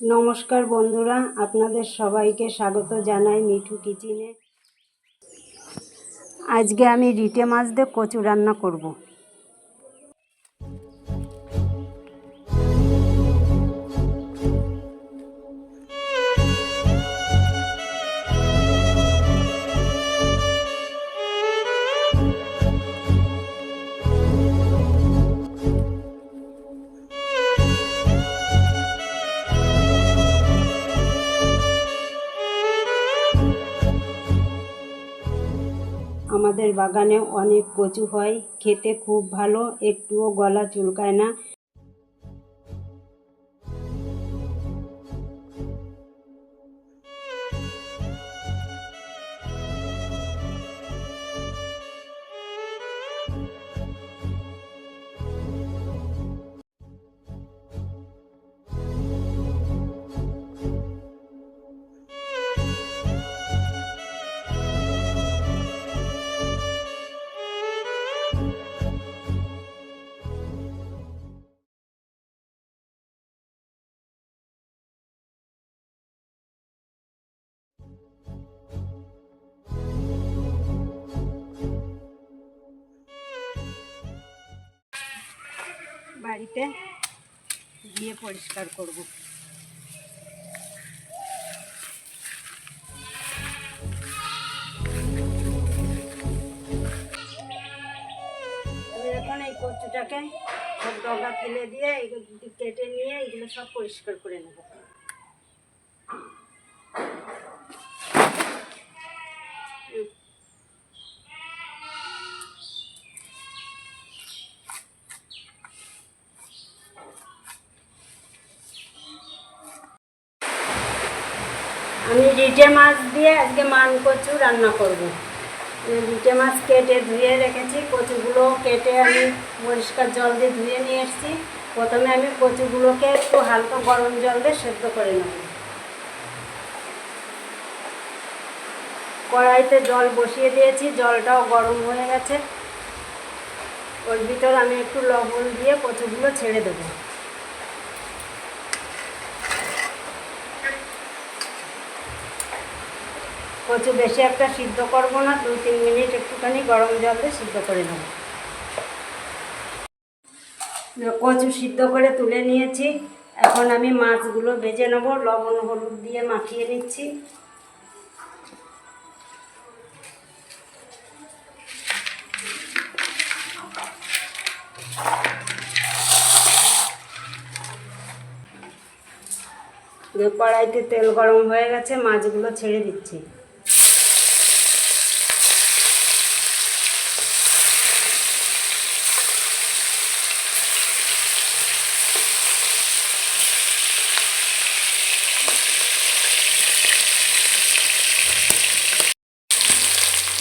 নমস্কার বন্ধুরা, আপনাদের সবাইকে স্বাগত জানাই মিঠু কিচেনে। আজকে আমি রিটে মাছ দিয়ে কচু রান্না করব। আমাদের বাগানে অনেক কচু হয় খেতে খুব ভালো একটুও গলা চুলকায় না। বাড়িতে গিয়ে পরিষ্কার করব। এখন এই কচুটাকে সব ডগা ফেলে দিয়ে কেটে নিয়ে এগুলো সব পরিষ্কার করে নেব। আমি রিটে মাছ দিয়ে আজকে মান কচু রান্না করব। রিটে মাছ কেটে ধুয়ে রেখেছি, কচুগুলো কেটে আমি পরিষ্কার জল দিয়ে ধুয়ে নিয়ে এসেছি। প্রথমে আমি কচুগুলোকে একটু হালকা গরম জল দিয়ে সেদ্ধ করে নেব। কড়াইতে জল বসিয়ে দিয়েছি, জলটাও গরম হয়ে গেছে। ওর ভিতর আমি একটু লবণ দিয়ে কচুগুলো ছেড়ে দেবো। কচু বেশি একটা সিদ্ধ করব না, দু তিন মিনিট একটুখানি গরম জল দিয়ে সিদ্ধ করে নেব। কচু সিদ্ধ করে তুলে নিয়েছি। এখন আমি মাছগুলো ভেজে নেব, লবণ, হলুদ দিয়ে মাখিয়ে নিচ্ছি। কড়াইতে তেল গরম হয়ে গেছে, মাছগুলো ছেড়ে দিচ্ছি।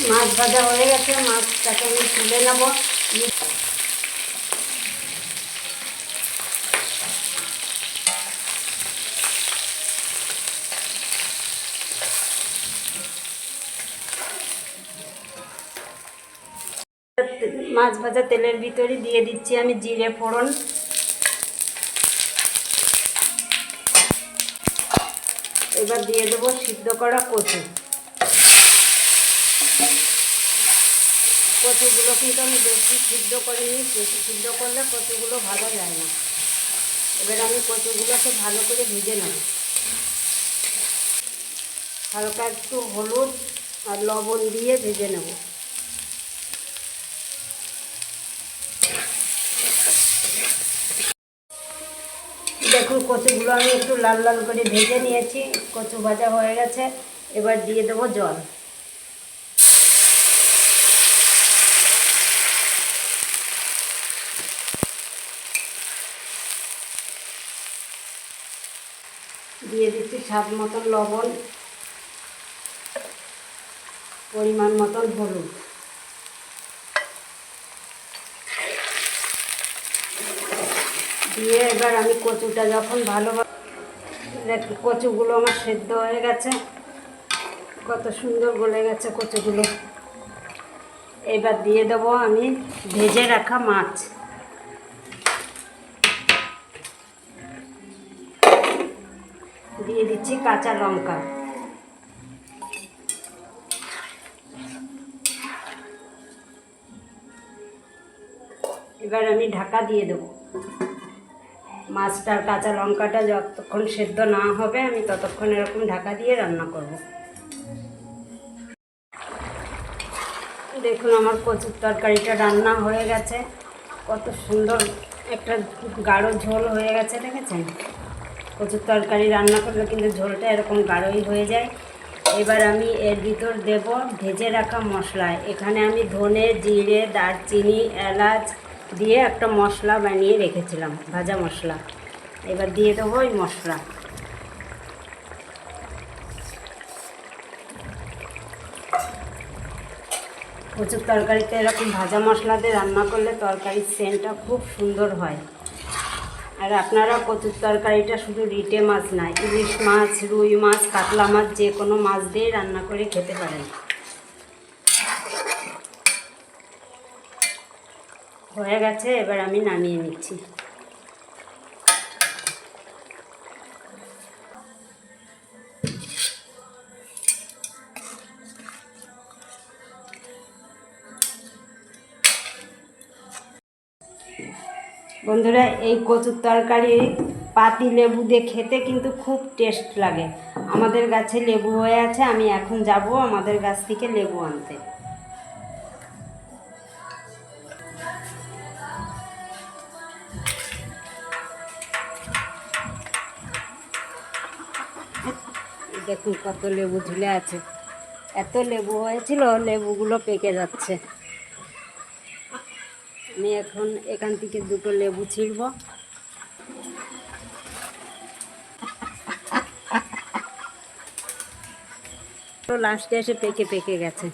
মাছ ভাজা হয়ে গেছে, মাছটাকে আমি তুলে নেব। মাছ ভাজা তেলের ভিতরে দিয়ে দিচ্ছি আমি জিরে ফোড়ন। এবার দিয়ে দেবো সিদ্ধ করা কচু। কচুগুলো কিন্তু আমি বেশি সিদ্ধ করিনি, বেশি সিদ্ধ করলে কচুগুলো ভালো যায় না। এবার আমি কচুগুলোকে ভালো করে ভেজে নেব। হালকা একটু হলুদ আর লবণ দিয়ে ভেজে নেব। দেখুন, কচুগুলো আমি একটু লাল লাল করে ভেজে নিয়েছি। কচু ভাজা হয়ে গেছে। এবার দিয়ে দেবো জল। দিয়ে দিচ্ছি স্বাদ মতন লবণ, পরিমাণ মতন হলুদ। দিয়ে এবার আমি কচুটা যখন ভালোভাবে কচুগুলো আমার সেদ্ধ হয়ে গেছে। কত সুন্দর গলে গেছে কচুগুলো। এবার দিয়ে দেবো আমি ভেজে রাখা মাছ। দিয়ে দিচ্ছি কাঁচা লঙ্কা। এবার আমি ঢাকা দিয়ে দেবো। মাছটার কাঁচা লঙ্কাটা যতক্ষণ সেদ্ধ না হবে, আমি ততক্ষণ এরকম ঢাকা দিয়ে রান্না করব। দেখুন আমার কচুর তরকারিটা রান্না হয়ে গেছে। কত সুন্দর একটা গাঢ় ঝোল হয়ে গেছে, দেখেছেন? কচুর তরকারি রান্না করলে কিন্তু ঝোলটা এরকম গাঢ়ই হয়ে যায়। এবার আমি এর ভিতর দেব ভেজে রাখা মশলা। এখানে আমি ধনে, জিরে, দারচিনি, এলাচ দিয়ে একটা মশলা বানিয়ে রেখেছিলাম, ভাজা মশলা। এবার দিয়ে দেবো ওই মশলা। প্রচুর তরকারিতে এরকম ভাজা মশলা দিয়ে রান্না করলে তরকারির সেন্টটা খুব সুন্দর হয়। আর আপনারা কচুর তরকারিটা শুধু রিটে মাছ না, ইলিশ মাছ, রুই মাছ, কাতলা মাছ, যে কোনো মাছ দিয়ে রান্না করে খেতে পারেন। হয়ে গেছে, এবার আমি নামিয়ে নিচ্ছি। বন্ধুরা, এই কচুর তরকারি, পাতি লেবু দিয়ে খেতে কিন্তু খুব টেস্ট লাগে। আমাদের গাছে লেবু হয়ে আছে, আমি এখন যাব আমাদের গাছ থেকে লেবু আনতে। দেখুন কত লেবু ঝুলে আছে। এত লেবু হয়েছিল, লেবুগুলো পেকে যাচ্ছে। আমি এখন এখান থেকে দুটো লেবু ছিঁড়ব। লাস্টে এসে পেকে পেকে গেছে।